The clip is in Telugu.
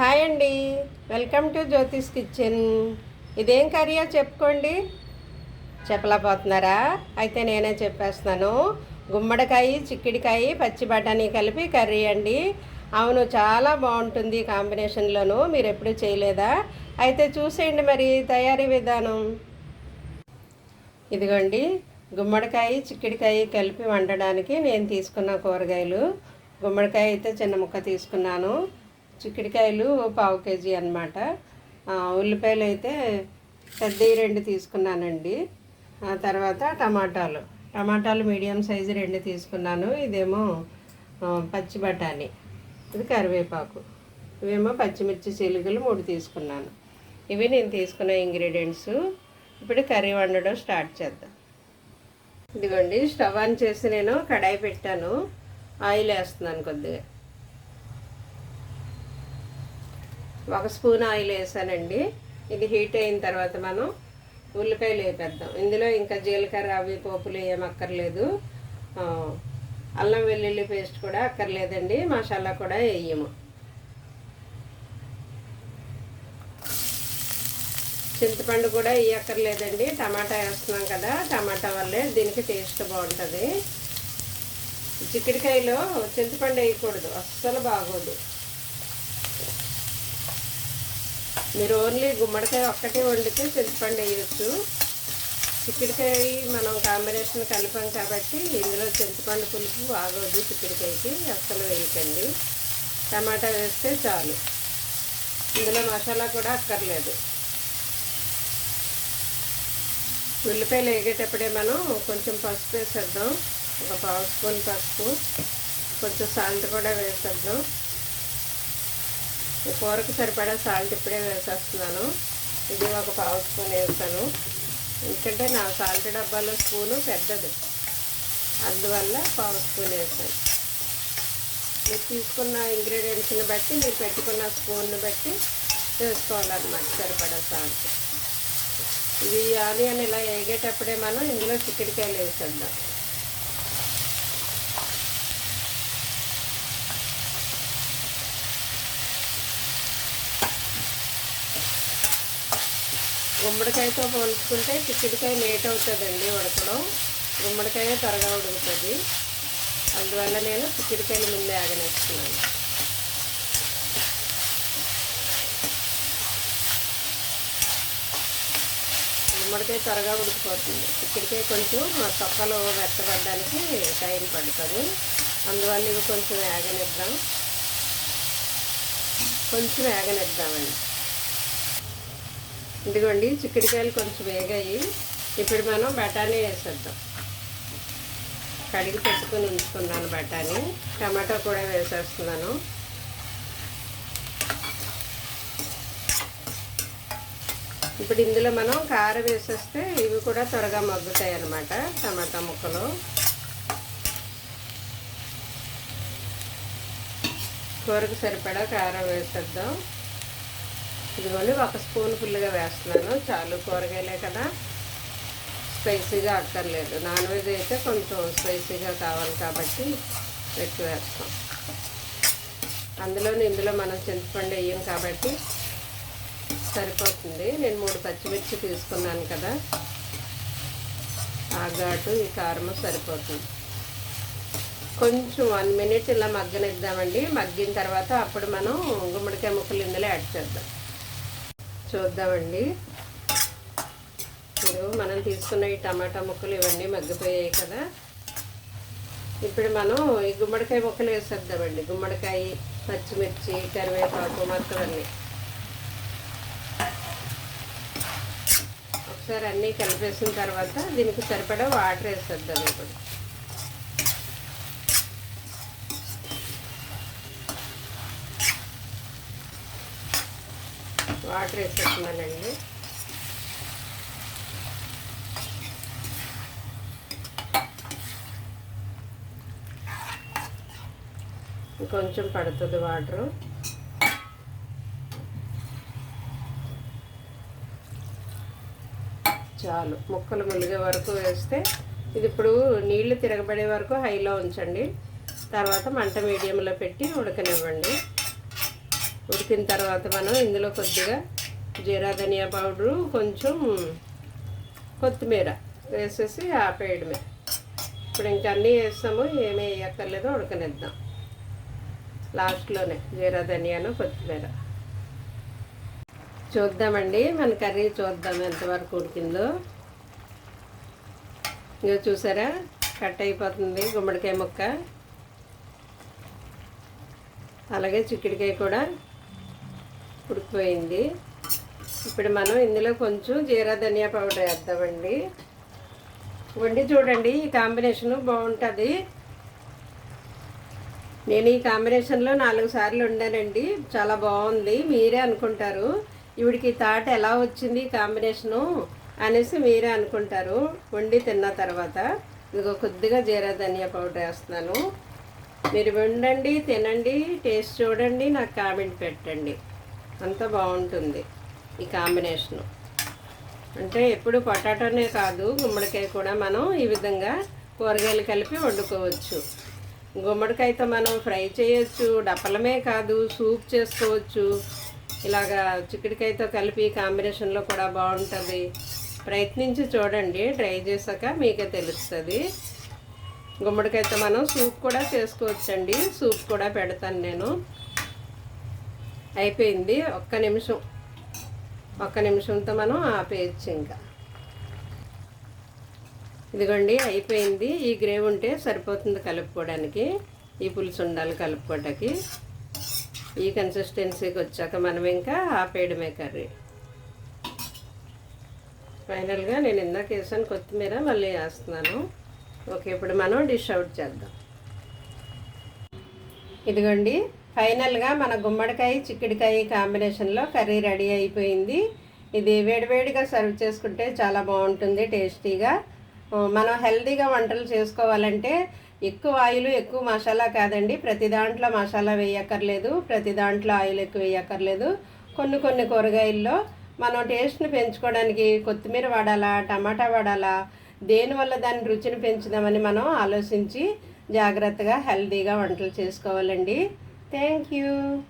హాయ్ అండి. Welcome to Jyothish Kitchen. ఇదేం కర్రీయో చెప్పుకోండి. చెప్పలేకపోతున్నారా? అయితే నేనే చెప్పేస్తున్నాను. గుమ్మడికాయ చిక్కిడికాయ పచ్చి బఠానీ కలిపి కర్రీ అండి. అవును చాలా బాగుంటుంది కాంబినేషన్లోనూ కాంబినేషన్లోను. మీరు ఎప్పుడూ చేయలేదా? అయితే చూసేయండి మరి తయారీ విధానం. ఇదిగోండి గుమ్మడికాయ చిక్కిడికాయ కలిపి వండడానికి నేను తీసుకున్న కూరగాయలు. గుమ్మడికాయ అయితే చిన్న ముక్క తీసుకున్నాను. చిక్కుడికాయలు పావు కేజీ అనమాట ఉల్లిపాయలు అయితే పెద్దవి రెండు తీసుకున్నానండి. తర్వాత టమాటాలు. టమాటాలు మీడియం సైజు రెండు తీసుకున్నాను. ఇదేమో పచ్చి బఠానీ. ఇది కరివేపాకు. ఇవేమో పచ్చిమిర్చి చిలుకలు మూడు తీసుకున్నాను. ఇవి నేను తీసుకున్న ఇంగ్రీడియంట్స్. ఇప్పుడు కర్రీ వండడం స్టార్ట్ చేద్దాం. ఇదిగోండి స్టవ్ ఆన్ చేసి నేను కడాయి పెట్టాను. ఆయిల్ వేస్తున్నాను కొద్దిగా. ఒక స్పూన్ ఆయిల్ వేసానండి. ఇది హీట్ అయిన తర్వాత మనం ఉల్లిపాయలు వేపేద్దాం. ఇందులో ఇంకా జీలకర్ర అవి పోపులు ఏం అక్కర్లేదు అల్లం వెల్లుల్లి పేస్ట్ కూడా అక్కర్లేదండి. మసాలా కూడా వేయము. చింతపండు కూడా వేయక్కర్లేదండి. టమాటా వేస్తున్నాం కదా టమాటా వల్లే దీనికి టేస్ట్ బాగుంటుంది. చిక్కుడుకాయలో చింతపండు వేయకూడదు. అస్సలు బాగోదు. మీరు ఓన్లీ గుమ్మడికాయ ఒక్కటే వండితే చింతపండు వేయచ్చు. చిక్కుడికాయ మనం కాంబినేషన్ కలిపాం కాబట్టి ఇందులో చింతపండు పులుపు ఆగోదు చిక్కుడికాయకి అస్సలు వేయకండి. టమాటా వేస్తే చాలు. ఇందులో మసాలా కూడా అక్కర్లేదు. ఉల్లిపాయలు వేగేటప్పుడే మనం కొంచెం పసుపు వేసేద్దాం. ఒక పావు స్పూన్ పసుపు కొంచెం సాల్ట్ కూడా వేసేద్దాం. కూరకు సరిపడా సాల్ట్ ఇప్పుడే వేసేస్తున్నాను. ఇది ఒక పావు స్పూన్ వేస్తాను. ఎందుకంటే నా సాల్ట్ డబ్బాలో స్పూను పెద్దది. అందువల్ల పావు స్పూన్ వేసాను. మీరు తీసుకున్న ఇంగ్రీడియంట్స్ని బట్టి మీరు పెట్టుకున్న స్పూన్ని బట్టి వేసుకోవాలన్నమాట సరిపడా సాల్ట్. ఇది ఆనియన్ ఇలా వేగేటప్పుడే మనం ఇందులో చిక్కడికాయలు వేసేద్దాం. గుమ్మడికాయతో పోల్చుకుంటే చిక్కుడుకాయ లేట్ అవుతుందండి ఉడకడం. గుమ్మడికాయ త్వరగా ఉడుకుతుంది. అందువల్ల నేను చిక్కుడికాయలు ముందే ఆగనేస్తున్నాను. గుమ్మడికాయ త్వరగా ఉడికిపోతుంది. చిక్కుడికాయ కొంచెం మా తొక్కలు వెత్తబడడానికి టైం పడుతుంది. అందువల్ల ఇవి కొంచెం వేగనిద్దాం కొంచెం వేగనిద్దామండి ఇదిగోండి చిక్కుడుకాయలు కొంచెం వేగాయి. ఇప్పుడు మనం బఠానీ వేసేద్దాం. కడిగి పెట్టుకుని ఉంచుకున్నాను బఠానీ. టమాటో కూడా వేసేస్తున్నాను. ఇప్పుడు ఇందులో మనం కారం వేసేస్తే ఇవి కూడా త్వరగా మగ్గుతాయి అన్నమాట టమాటా ముక్కలు. కూరకు సరిపడా కారం వేసేద్దాం. ఇదిగోండి ఒక స్పూన్ ఫుల్గా వేస్తున్నాను. చాలు కూరగాయలే కదా. స్పైసీగా అక్కర్లేదు. నాన్ వెజ్ అయితే కొంచెం స్పైసీగా కావాలి కాబట్టి ఎక్కువ వేస్తాం. అందులో ఇందులో మనం చింతపండు వేయం కాబట్టి సరిపోతుంది. నేను మూడు పచ్చిమిర్చి తీసుకున్నాను కదా. ఆ ఘాటు ఈ కారం సరిపోతుంది. కొంచెం వన్ మినిట్ ఇలా మగ్గనిద్దామండి. మగ్గిన తర్వాత అప్పుడు మనం గుమ్మడికాయ ముక్కలు ఇందులో యాడ్ చేద్దాం. చూద్దామండి. ఇప్పుడు మనం తీసుకున్న ఈ టమాటా ముక్కలు ఇవన్నీ మగ్గిపోయాయి కదా. ఇప్పుడు మనం ఈ గుమ్మడికాయ ముక్కలు వేసేద్దామండి. గుమ్మడికాయ పచ్చిమిర్చి కరివేపాకు మొత్తమన్నీ ఒకసారి అన్నీ కలిపేసిన తర్వాత దీనికి సరిపడా వాటర్ వేసేద్దాం ఇప్పుడు. వాటర్ వేసేస్తున్నానండి కొంచెం పడుతుంది వాటరు. చాలు ముక్కలు ములిగే వరకు వేస్తే ఇది ఇప్పుడు నీళ్ళు తిరగబడే వరకు హైలో ఉంచండి. తర్వాత మంట మీడియంలో పెట్టి ఉడకనివ్వండి. ఉడికిన తర్వాత మనం ఇందులో కొద్దిగా జీరా ధనియా పౌడరు కొంచెం కొత్తిమీర వేసేసి ఆపేయడమే. ఇప్పుడు ఇంకా అన్నీ వేస్తాము ఏమీ వేయక్కర్లేదు ఉడకనిద్దాం. లాస్ట్లోనే జీరా ధనియాను కొత్తిమీర. చూద్దామండి మన కర్రీ చూద్దాం ఎంతవరకు ఉడికిందో. ఇంకా చూసారా కట్ అయిపోతుంది గుమ్మడికాయ ముక్క. అలాగే చిక్కుడికాయ కూడా ఉడికిపోయింది. ఇప్పుడు మనం ఇందులో కొంచెం జీరా ధనియా పౌడర్ వేద్దామండి. వండి చూడండి ఈ కాంబినేషను బాగుంటుంది. నేను ఈ కాంబినేషన్లో నాలుగు సార్లు వండానండి. చాలా బాగుంది మీరే అనుకుంటారు. ఈవిడికి తాట ఎలా వచ్చింది ఈ కాంబినేషను అనేసి మీరే అనుకుంటారు. వండి తిన్న తర్వాత ఇదిగో కొద్దిగా జీరా ధనియా పౌడర్ వేస్తున్నాను. మీరు వండండి తినండి టేస్ట్ చూడండి నాకు కామెంట్ పెట్టండి. అంత బాగుంటుంది ఈ కాంబినేషను. అంటే ఎప్పుడు పొటాటోనే కాదు గుమ్మడికాయ కూడా మనం ఈ విధంగా కూరగాయలు కలిపి వండుకోవచ్చు. గుమ్మడికాయతో మనం ఫ్రై చేయొచ్చు డప్పలమే కాదు సూప్ చేసుకోవచ్చు. ఇలాగా చిక్కుడికాయతో కలిపి కాంబినేషన్లో కూడా బాగుంటుంది. ప్రయత్నించి చూడండి ట్రై చేశాక మీకే తెలుస్తుంది. గుమ్మడికాయతో మనం సూప్ కూడా చేసుకోవచ్చండి సూప్ కూడా పెడతాను నేను. అయిపోయింది. ఒక్క నిమిషం. ఒక్క నిమిషంతో మనం ఆపేయచ్చు ఇంకా. ఇదిగోండి అయిపోయింది. ఈ గ్రేవ్ ఉంటే సరిపోతుంది కలుపుకోవడానికి. ఈ పులుసు ఉండాలి కలుపుకోవడానికి ఈ కన్సిస్టెన్సీకి వచ్చాక మనం ఇంకా ఆపేయడమే కర్రీ. ఫైనల్గా నేను ఇందాక వేసాను కొత్తిమీర మళ్ళీ వేస్తున్నాను. ఓకే ఇప్పుడు మనం డిష్ అవుట్ చేద్దాం. ఇదిగోండి ఫైనల్గా మన గుమ్మడికాయ చిక్కుడికాయ కాంబినేషన్లో కర్రీ రెడీ అయిపోయింది. ఇది వేడివేడిగా సర్వ్ చేసుకుంటే చాలా బాగుంటుంది టేస్టీగా. మనం హెల్తీగా వంటలు చేసుకోవాలంటే ఎక్కువ ఆయిల్ ఎక్కువ మసాలా కాదండి. ప్రతి దాంట్లో మసాలా వేయక్కర్లేదు ప్రతి దాంట్లో ఆయిల్ ఎక్కువ వేయక్కర్లేదు. కొన్ని కొన్ని కూరగాయల్లో మనం టేస్ట్ని పెంచుకోవడానికి కొత్తిమీర వాడాలా టమాటా వాడాలా దేనివల్ల దాని రుచిని పెంచుదామని మనం ఆలోచించి జాగ్రత్తగా హెల్తీగా వంటలు చేసుకోవాలండి. Thank you.